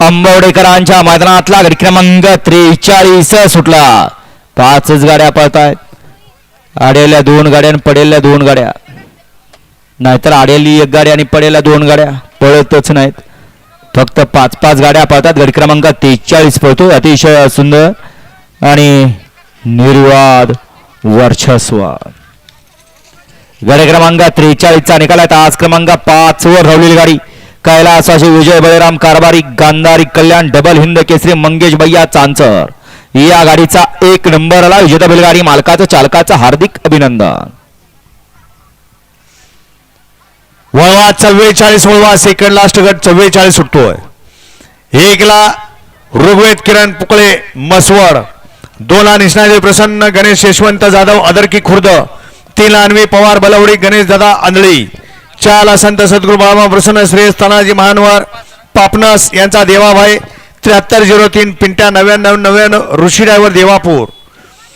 अंबवडेकरांच्या मैदानातला गडी क्रमांक त्रेचाळीस सुटला. पाचच गाड्या पळतायत. आडेल्या दोन गाड्या आणि पडेल्या दोन गाड्या. नाहीतर आडेली एक गाडी आणि पडेल्या दोन गाड्या. पळतच नाहीत. फक्त पाच पाच गाड्या पळतात. गडी क्रमांक त्रेचाळीस पळतो. अतिशय सुंदर आणि निर्वाद वर्चस्व. गड क्रमांक त्रेचाळीसचा निकाल आहे. आज क्रमांक पाच वर धावलेली गाडी. कैलासाचे विजय बळीराम कारभारी गांधारी कल्याण डबल हिंद केसरी मंगेश भैया चांचर. या गाडीचा एक नंबर आला विजेता बैलगाडी मालकाचं चालकाचं हार्दिक अभिनंदन. वळवा चव्वेचाळीस वळवा सेकंड लास्ट गट चव्वेचाळीस सुटतोय. एकला ऋग्वेद किरण पुकळे मसवड. दोनला निष्णाजी प्रसन्न गणेश यशवंत जाधव अदरकी खुर्द. तीनला अन्वी पवार बलवडी गणेश दादा आंधळी. चाला संत सद्गुरु बाबा प्रसन्न श्रेय तानाजी महानवर पापनस यांचा देवाभाई त्र्याहत्तर झिरो तीन पिंट्या नव्याण्णव नव्याण्णव ऋषी ड्रायव्हर देवापूर.